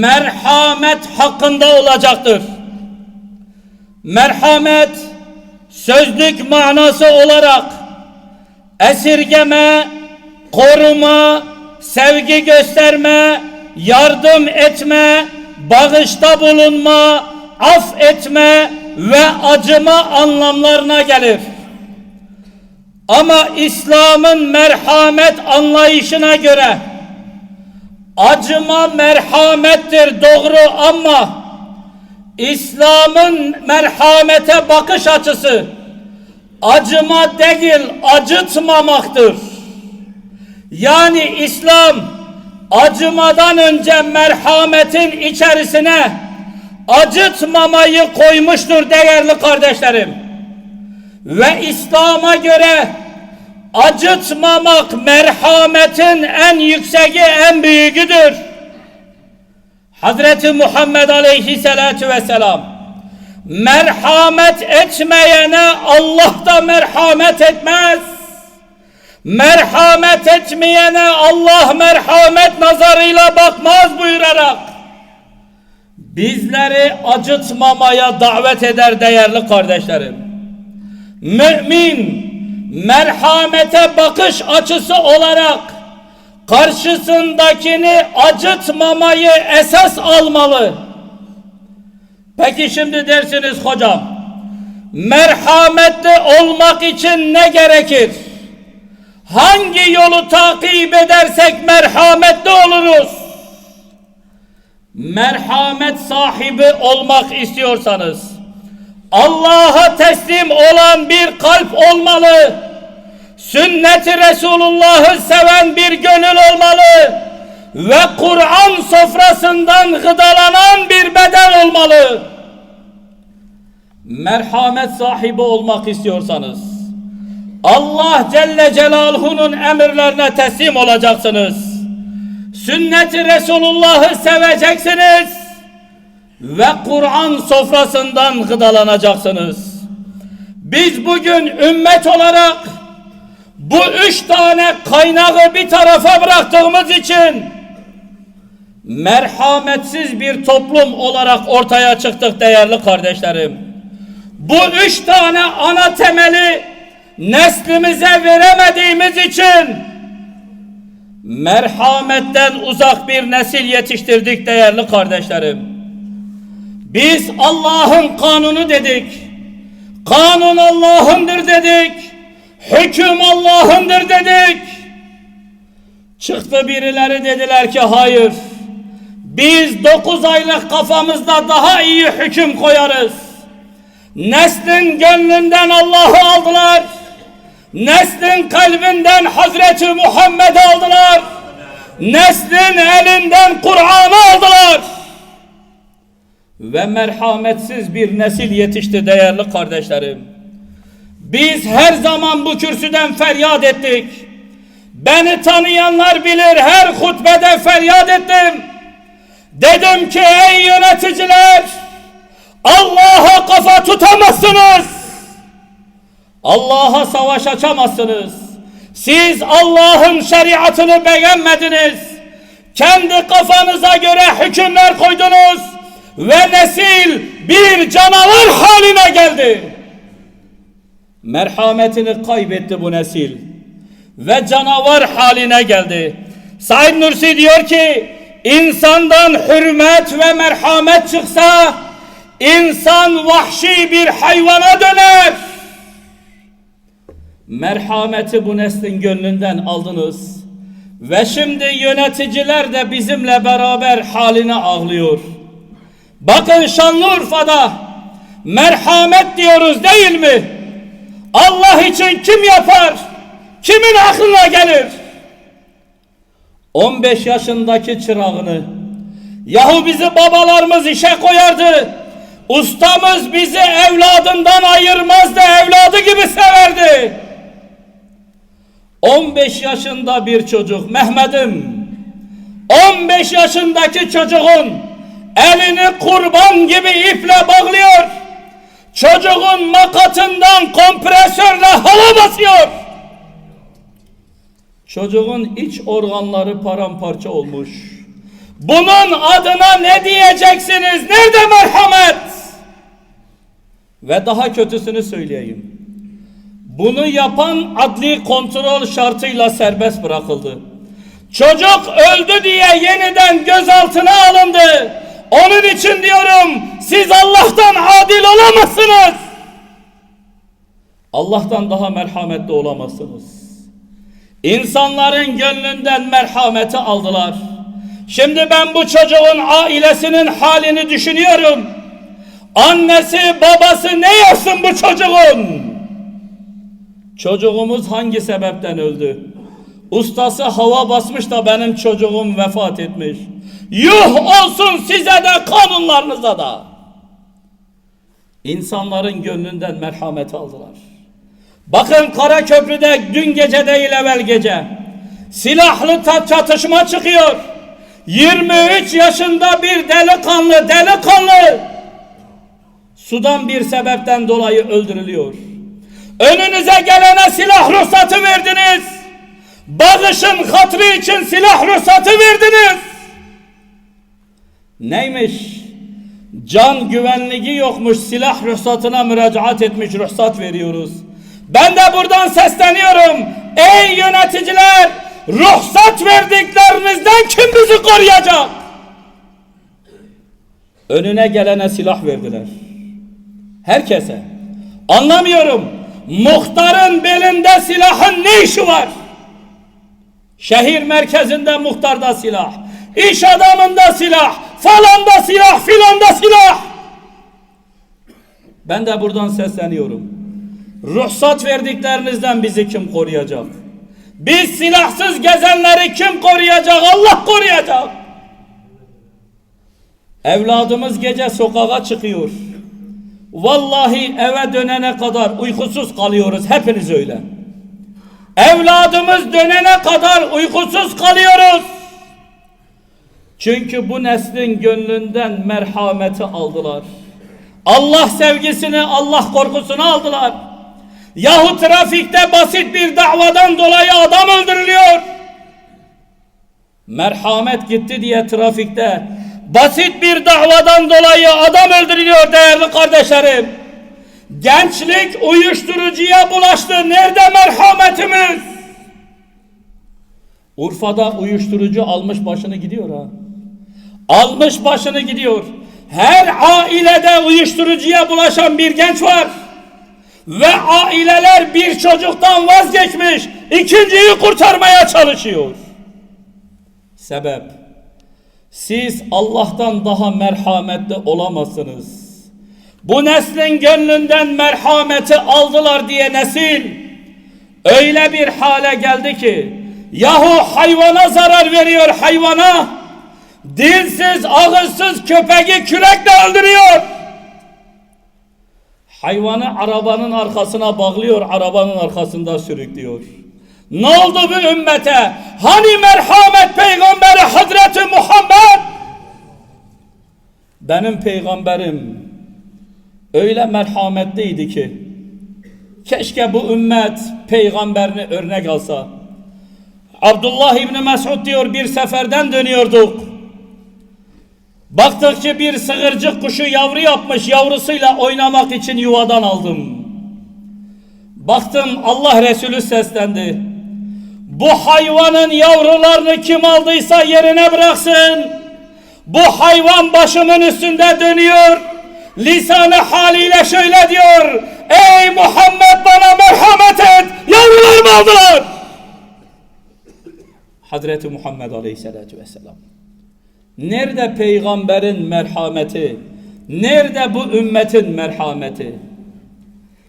merhamet hakkında olacaktır. Merhamet sözlük manası olarak esirgeme, koruma, sevgi gösterme, yardım etme, bağışta bulunma, af etme ve acıma anlamlarına gelir. Ama İslam'ın merhamet anlayışına göre acıma merhamettir doğru ama İslam'ın merhamete bakış açısı acıma değil acıtmamaktır. Yani İslam acımadan önce merhametin içerisine acıtmamayı koymuştur değerli kardeşlerim. Ve İslam'a göre acıtmamak merhametin en yükseği en büyüğüdür. Hazreti Muhammed aleyhissalatu vesselam merhamet etmeyene Allah da merhamet etmez. Merhamet etmeyene Allah merhamet nazarıyla bakmaz buyurarak bizleri acıtmamaya davet eder değerli kardeşlerim. Mümin merhamete bakış açısı olarak karşısındakini acıtmamayı esas almalı. Peki şimdi dersiniz hocam, merhametli olmak için ne gerekir? Hangi yolu takip edersek merhametli oluruz? Merhamet sahibi olmak istiyorsanız, Allah'a teslim olan bir kalp olmalı. Sünnet-i Resulullah'ı seven bir gönül olmalı. Ve Kur'an sofrasından gıdalanan bir beden olmalı. Merhamet sahibi olmak istiyorsanız, Allah Celle Celaluhu'nun emirlerine teslim olacaksınız. Sünnet-i Resulullah'ı seveceksiniz ve Kur'an sofrasından gıdalanacaksınız. Biz bugün ümmet olarak bu üç tane kaynağı bir tarafa bıraktığımız için merhametsiz bir toplum olarak ortaya çıktık değerli kardeşlerim. Bu üç tane ana temeli neslimize veremediğimiz için merhametten uzak bir nesil yetiştirdik değerli kardeşlerim. Biz Allah'ın kanunu dedik. Kanun Allah'ındır dedik. Hüküm Allah'ındır dedik. Çıktı birileri dediler ki hayır. Biz dokuz aylık kafamızda daha iyi hüküm koyarız. Neslin gönlünden Allah'ı aldılar. Neslin kalbinden Hazreti Muhammed'i aldılar. Neslin elinden Kur'an'ı aldılar ve merhametsiz bir nesil yetişti değerli kardeşlerim. Biz her zaman bu kürsüden feryat ettik. Beni tanıyanlar bilir her hutbede feryat ettim. Dedim ki ey yöneticiler Allah'a kafa tutamazsınız. Allah'a savaş açamazsınız. Siz Allah'ın şeriatını beğenmediniz. Kendi kafanıza göre hükümler koydunuz ve nesil bir canavar haline geldi. Merhametini kaybetti bu nesil ve canavar haline geldi. Said Nursi diyor ki insandan hürmet ve merhamet çıksa insan vahşi bir hayvana döner. Merhameti bu neslin gönlünden aldınız. Ve şimdi yöneticiler de bizimle beraber haline ağlıyor. Bakın Şanlıurfa'da merhamet diyoruz değil mi? Allah için kim yapar? Kimin aklına gelir? 15 yaşındaki çırağını yahu bizi babalarımız işe koyardı. Ustamız bizi evladından ayırmazdı, evladı gibi severdi. 15 yaşında bir çocuk Mehmet'im 15 yaşındaki çocuğun elini kurban gibi iple bağlıyor. Çocuğun makatından kompresörle hava basıyor. Çocuğun iç organları paramparça olmuş. Bunun adına ne diyeceksiniz? Nerede merhamet? Ve daha kötüsünü söyleyeyim. Bunu yapan adli kontrol şartıyla serbest bırakıldı. Çocuk öldü diye yeniden gözaltına alındı. Onun için diyorum siz Allah'tan adil olamazsınız. Allah'tan daha merhametli olamazsınız. İnsanların gönlünden merhameti aldılar. Şimdi ben bu çocuğun ailesinin halini düşünüyorum. Annesi babası ne yapsın bu çocuğun? Çocuğumuz hangi sebepten öldü? Ustası hava basmış da benim çocuğum vefat etmiş. Yuh olsun size de kanunlarınıza da. İnsanların gönlünden merhamet aldılar. Bakın Karaköprü'de dün gece değil evvel gece silahlı çatışma çıkıyor. 23 yaşında bir delikanlı delikanlı sudan bir sebepten dolayı öldürülüyor. Önünüze gelene silah ruhsatı verdiniz. Bağışın hatrı için silah ruhsatı verdiniz. Neymiş? Can güvenliği yokmuş silah ruhsatına müracaat etmiş ruhsat veriyoruz. Ben de buradan sesleniyorum. Ey yöneticiler ruhsat verdiklerinizden kim bizi koruyacak? Önüne gelene silah verdiler. Herkese. Anlamıyorum. Muhtarın belinde silahın ne işi var? Şehir merkezinde muhtarda silah. iş adamında silah. Falanda silah filanda silah. Ben de buradan sesleniyorum. Ruhsat verdiklerinizden bizi kim koruyacak? Biz silahsız gezenleri kim koruyacak? Allah koruyacak. Evladımız gece sokağa çıkıyor. Vallahi eve dönene kadar uykusuz kalıyoruz. Hepiniz öyle. Evladımız dönene kadar uykusuz kalıyoruz. Çünkü bu neslin gönlünden merhameti aldılar. Allah sevgisini, Allah korkusunu aldılar. Yahu trafikte basit bir davadan dolayı adam öldürülüyor. Merhamet gitti diye trafikte basit bir davadan dolayı adam öldürülüyor değerli kardeşlerim. Gençlik uyuşturucuya bulaştı. Nerede merhametimiz? Urfa'da uyuşturucu almış başını gidiyor ha. Almış başını gidiyor. Her ailede uyuşturucuya bulaşan bir genç var. Ve aileler bir çocuktan vazgeçmiş. ikinciyi kurtarmaya çalışıyor. Sebep. Siz Allah'tan daha merhametli olamazsınız. Bu neslin gönlünden merhameti aldılar diye nesil öyle bir hale geldi ki yahu hayvana zarar veriyor hayvana dilsiz ağızsız köpeği kürekle öldürüyor. Hayvanı arabanın arkasına bağlıyor, arabanın arkasında sürüklüyor. Ne oldu bu ümmete? Hani merhamet peygamberi Hazreti Muhammed? Benim peygamberim öyle merhametliydi ki keşke bu ümmet peygamberini örnek alsa. Abdullah İbni Mesud diyor bir seferden dönüyorduk. Baktık ki bir sığırcık kuşu yavru yapmış yavrusuyla oynamak için yuvadan aldım. Baktım Allah Resulü seslendi. Bu hayvanın yavrularını kim aldıysa yerine bıraksın. Bu hayvan başımın üstünde dönüyor. Lisanı haliyle şöyle diyor. Ey Muhammed bana merhamet et. Yavrularımı aldılar. Hazreti Muhammed Aleyhisselatü Vesselam. Nerede peygamberin merhameti? Nerede bu ümmetin merhameti?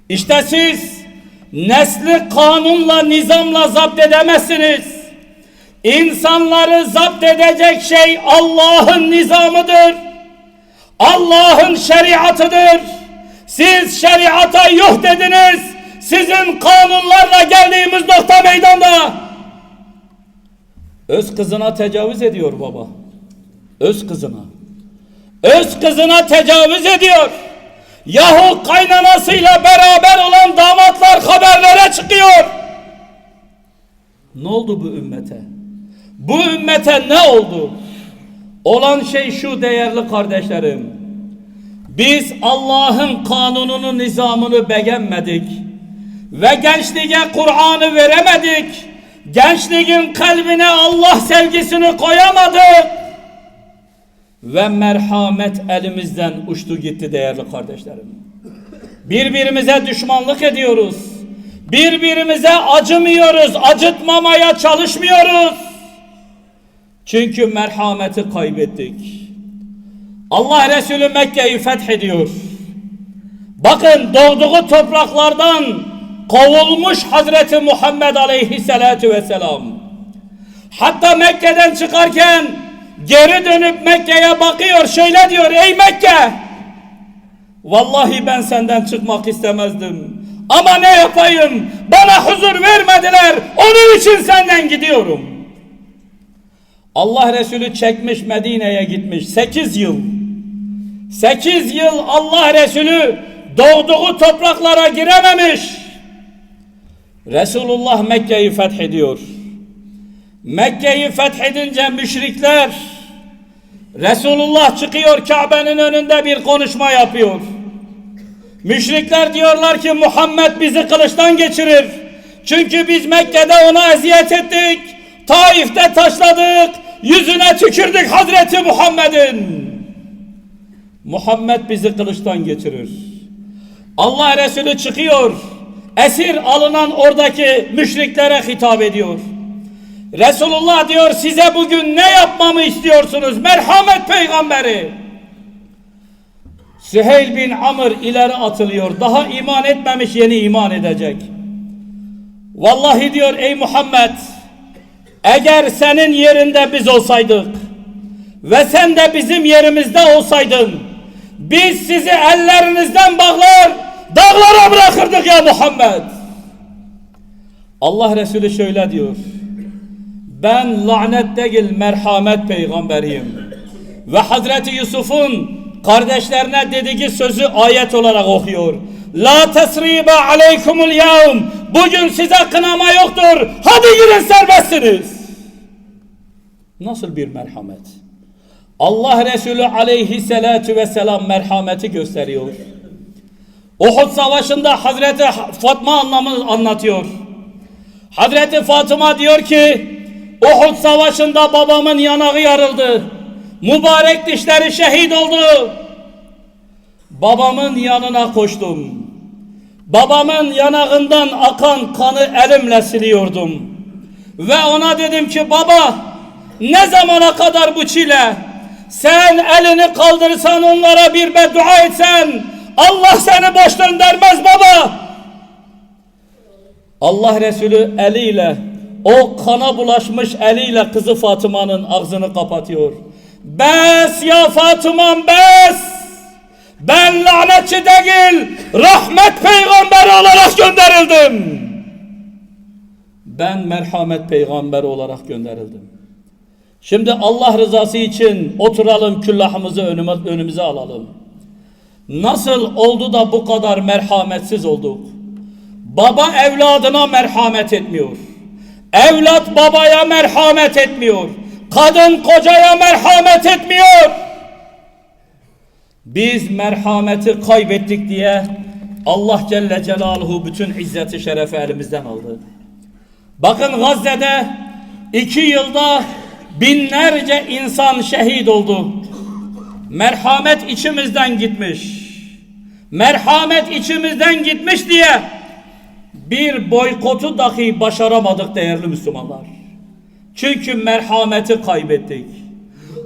İşte siz nesli kanunla, nizamla zapt edemezsiniz. İnsanları zapt edecek şey Allah'ın nizamıdır. Allah'ın şeriatıdır. Siz şeriata yuh dediniz. Sizin kanunlarla geldiğimiz nokta meydanda. Öz kızına tecavüz ediyor baba. Öz kızına. Öz kızına tecavüz ediyor. Yahu kaynanasıyla beraber olan damatlar haberlere çıkıyor. Ne oldu bu ümmete? Bu ümmete ne oldu? Olan şey şu değerli kardeşlerim. Biz Allah'ın kanununu, nizamını beğenmedik. Ve gençliğe Kur'an'ı veremedik. Gençliğin kalbine Allah sevgisini koyamadık. Ve merhamet elimizden uçtu gitti değerli kardeşlerim. Birbirimize düşmanlık ediyoruz. Birbirimize acımıyoruz, acıtmamaya çalışmıyoruz. Çünkü merhameti kaybettik. Allah Resulü Mekke'yi fethediyor. Bakın doğduğu topraklardan kovulmuş Hazreti Muhammed Aleyhisselatü Vesselam. Hatta Mekke'den çıkarken geri dönüp Mekke'ye bakıyor şöyle diyor ey Mekke vallahi ben senden çıkmak istemezdim ama ne yapayım bana huzur vermediler onun için senden gidiyorum. Allah Resulü çekmiş Medine'ye gitmiş 8 yıl. 8 yıl Allah Resulü doğduğu topraklara girememiş. Resulullah Mekke'yi fethediyor. Mekke'yi fethedince müşrikler Resulullah çıkıyor Kabe'nin önünde bir konuşma yapıyor. Müşrikler diyorlar ki Muhammed bizi kılıçtan geçirir. Çünkü biz Mekke'de ona eziyet ettik. Taif'te taşladık. Yüzüne tükürdük Hazreti Muhammed'in. Muhammed bizi kılıçtan geçirir. Allah Resulü çıkıyor. Esir alınan oradaki müşriklere hitap ediyor. Resulullah diyor size bugün ne yapmamı istiyorsunuz? Merhamet peygamberi. Süheyl bin Amr ileri atılıyor. Daha iman etmemiş yeni iman edecek. Vallahi diyor ey Muhammed eğer senin yerinde biz olsaydık ve sen de bizim yerimizde olsaydın biz sizi ellerinizden bağlar dağlara bırakırdık ya Muhammed. Allah Resulü şöyle diyor. Ben lanet değil merhamet peygamberiyim. Ve Hazreti Yusuf'un kardeşlerine dediği sözü ayet olarak okuyor. La tesribe aleykumul yevm. Bugün size kınama yoktur. Hadi girin serbestsiniz. Nasıl bir merhamet? Allah Resulü aleyhissalatu vesselam merhameti gösteriyor. Uhud savaşında Hazreti Fatma anlamı anlatıyor. Hazreti Fatıma diyor ki Uhud savaşında babamın yanağı yarıldı. Mübarek dişleri şehit oldu. Babamın yanına koştum. Babamın yanağından akan kanı elimle siliyordum. Ve ona dedim ki baba ne zamana kadar bu çile? Sen elini kaldırsan onlara bir beddua etsen Allah seni boş döndürmez baba. Allah Resulü eliyle o kana bulaşmış eliyle kızı Fatıma'nın ağzını kapatıyor. Bes ya Fatıma'm bes. Ben lanetçi değil, rahmet peygamberi olarak gönderildim. Ben merhamet peygamberi olarak gönderildim. Şimdi Allah rızası için oturalım küllahımızı önüme, önümüze alalım. Nasıl oldu da bu kadar merhametsiz olduk? Baba evladına merhamet etmiyor. Evlat babaya merhamet etmiyor. Kadın kocaya merhamet etmiyor. Biz merhameti kaybettik diye Allah Celle Celaluhu bütün izzeti şerefi elimizden aldı. Bakın Gazze'de iki yılda binlerce insan şehit oldu. Merhamet içimizden gitmiş. Merhamet içimizden gitmiş diye bir boykotu dahi başaramadık değerli Müslümanlar. Çünkü merhameti kaybettik.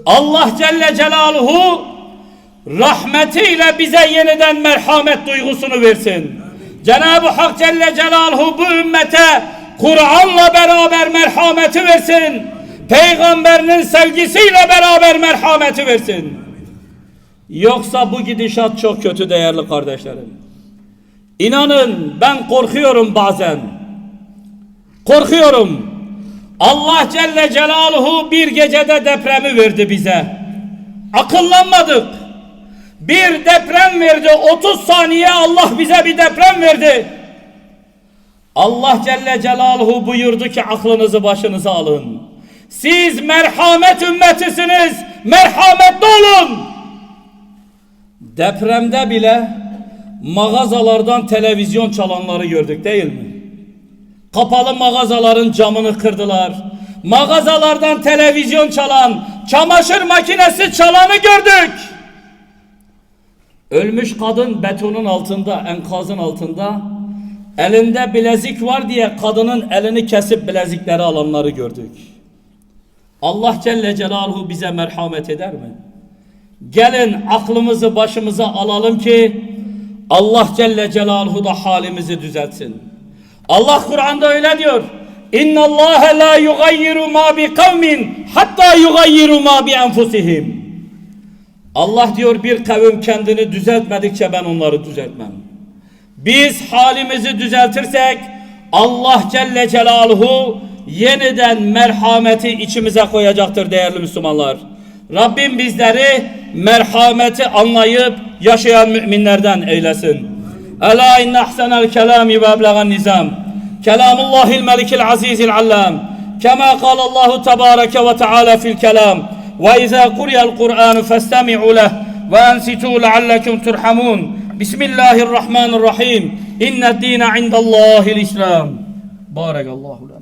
Allah Celle Celaluhu rahmetiyle bize yeniden merhamet duygusunu versin. Cenab-ı Hak Celle Celaluhu bu ümmete Kur'an'la beraber merhameti versin. Peygamberinin sevgisiyle beraber merhameti versin. Yoksa bu gidişat çok kötü değerli kardeşlerim. İnanın ben korkuyorum bazen. Korkuyorum. Allah Celle Celaluhu bir gecede depremi verdi bize. Akıllanmadık. Bir deprem verdi. 30 saniye Allah bize bir deprem verdi. Allah Celle Celaluhu buyurdu ki aklınızı başınıza alın. Siz merhamet ümmetisiniz. Merhametli olun. Depremde bile mağazalardan televizyon çalanları gördük değil mi? Kapalı mağazaların camını kırdılar. Mağazalardan televizyon çalan, çamaşır makinesi çalanı gördük. Ölmüş kadın betonun altında, enkazın altında elinde bilezik var diye kadının elini kesip bilezikleri alanları gördük. Allah Celle Celaluhu bize merhamet eder mi? Gelin aklımızı başımıza alalım ki Allah Celle Celaluhu da halimizi düzeltsin. Allah Kur'an'da öyle diyor. İnna Allah la yugayyiru ma bi kavmin hatta yugayyiru ma bi enfusihim. Allah diyor bir kavim kendini düzeltmedikçe ben onları düzeltmem. Biz halimizi düzeltirsek Allah Celle Celaluhu yeniden merhameti içimize koyacaktır değerli Müslümanlar. Rabbim bizleri merhameti anlayıp yaşayan müminlerden eylesin. Ela inne ahsenel kelami ve eblegan nizam. Kelamullahil melikil azizil allam. Kema kalallahu tebareke ve teala fil kelam. وإذا قرئ القرآن فاستمعوا له وأنصتوا لعلكم ترحمون. بسم الله الرحمن الرحيم. إن الدين عند الله الإسلام. بارك الله لك